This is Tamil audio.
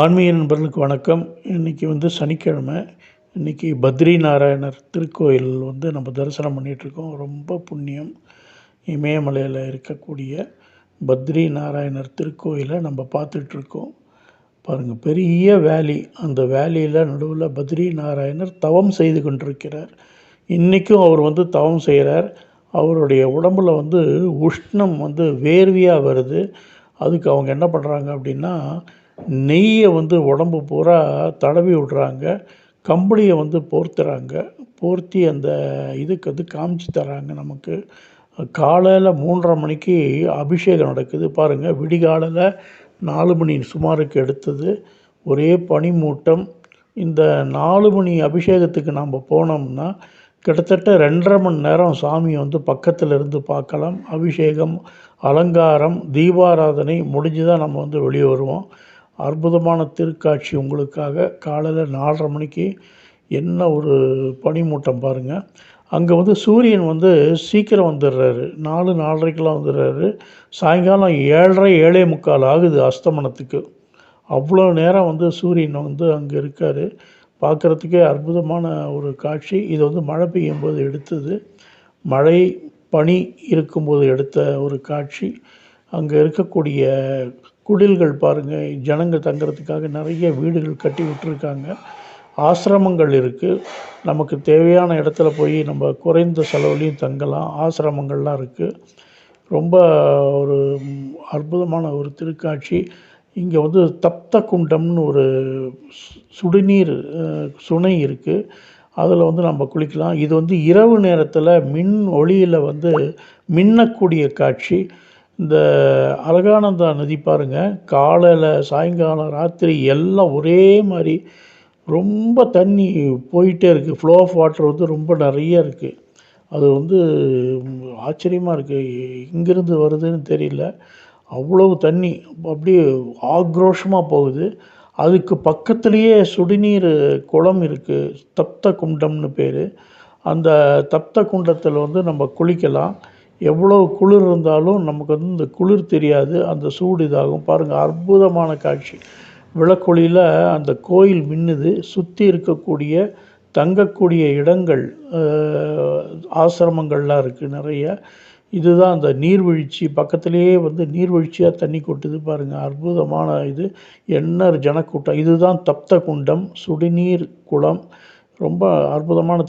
ஆன்மீக நண்பர்களுக்கு வணக்கம். இன்றைக்கி வந்து சனிக்கிழமை. இன்றைக்கி பத்ரி நாராயணர் திருக்கோயில் வந்து நம்ம தரிசனம் பண்ணிகிட்ருக்கோம் ரொம்ப புண்ணியம். இமயமலையில் இருக்கக்கூடிய பத்ரி நாராயணர் திருக்கோயிலை நம்ம பார்த்துட்ருக்கோம் பாருங்கள் பெரிய வேலி. அந்த வேலியில் நடுவில் பத்ரி நாராயணர் தவம் செய்து கொண்டிருக்கிறார். இன்றைக்கும் அவர் வந்து தவம் செய்கிறார் அவருடைய உடம்பில் வந்து உஷ்ணம் வந்து வேர்வையாக வருது. அதுக்கு அவங்க என்ன பண்ணுறாங்க அப்படின்னா நெய்யை வந்து உடம்பு பூரா தடவி விடுறாங்க கம்பளியை வந்து போர்த்துறாங்க. போர்த்தி அந்த இதுக்கு வந்து காமிச்சு தராங்க நமக்கு. காலையில் மூன்றரை மணிக்கு அபிஷேகம் நடக்குது. பாருங்கள் விடிகாலையில் நாலு மணி சுமாருக்கு எடுத்தது. ஒரே பனிமூட்டம். இந்த நாலு மணி அபிஷேகத்துக்கு நாம் போனோம்னா கிட்டத்தட்ட ரெண்டரை மணி நேரம் சாமியை வந்து பக்கத்தில் இருந்து பார்க்கலாம். அபிஷேகம் அலங்காரம் தீபாராதனை முடிஞ்சு தான் நம்ம வந்து வெளியே வருவோம். அற்புதமான திருக்காட்சி உங்களுக்காக காலையில் நாலரை மணிக்கு என்ன ஒரு பனிமூட்டம் பாருங்கள் அங்கே வந்து சூரியன் வந்து சீக்கிரம் வந்துடுறாரு. நாலு நாலரைக்கெல்லாம் வந்துடுறாரு. சாயங்காலம் ஏழரை ஏழே முக்கால் ஆகுது அஸ்தமனத்துக்கு. அவ்வளோ நேரம் வந்து சூரியன் வந்து அங்கே இருக்கார். பார்க்குறதுக்கே அற்புதமான ஒரு காட்சி. இது வந்து மழை பெய்யும் போது எடுத்தது. மழை பனி இருக்கும்போது எடுத்த ஒரு காட்சி. அங்கே இருக்கக்கூடிய குடில்கள் பாருங்கள் ஜனங்கள் தங்குறதுக்காக நிறைய வீடுகள் கட்டி விட்டுருக்காங்க. ஆசிரமங்கள் இருக்குது நமக்கு தேவையான இடத்துல போய் நம்ம குறைந்த செலவுலேயும் தங்கலாம். ஆசிரமங்கள்லாம் இருக்குது ரொம்ப ஒரு அற்புதமான ஒரு திருக்காட்சி. இங்கே வந்து தப்த குண்டம்னு ஒரு சுடுநீர் சுனை இருக்குது அதில் வந்து நம்ம குளிக்கலாம். இது வந்து இரவு நேரத்தில் மின் ஒளியில் வந்து மின்னக்கூடிய காட்சி. இந்த அழகானந்தா நதி பாருங்கள் காலையில் சாயங்காலம் ராத்திரி எல்லாம் ஒரே மாதிரி ரொம்ப தண்ணி போயிட்டே இருக்குது ஃப்ளோ ஆஃப் வாட்டர் வந்து ரொம்ப நிறைய இருக்குது அது வந்து ஆச்சரியமாக இருக்குது எங்கேருந்து வருதுன்னு தெரியல. அவ்வளவு தண்ணி அப்படியே ஆக்ரோஷமாக போகுது. அதுக்கு பக்கத்துலேயே சுடுநீர் குளம் இருக்குது தப்த குண்டம்னு பேர். அந்த தப்த குண்டத்தில் வந்து நம்ம குளிக்கலாம். எவ்வளோ குளிர் இருந்தாலும் நமக்கு வந்து இந்த குளிர் தெரியாது அந்த சூடு இதாகும். பாருங்கள் அற்புதமான காட்சி. விளக்கொலியில் அந்த கோயில் மின்னுது சுற்றி இருக்கக்கூடிய தங்கக்கூடிய இடங்கள் ஆசிரமங்கள்லாம் இருக்குது நிறைய. இதுதான் அந்த நீர்வீழ்ச்சி பக்கத்துலேயே வந்து நீர்வீழ்ச்சியாக தண்ணி கொட்டுது பாருங்கள் அற்புதமான இது. என்ன ஜனக்கூட்டம் இதுதான் தப்த குண்டம் சுடுநீர் குளம். ரொம்ப அற்புதமான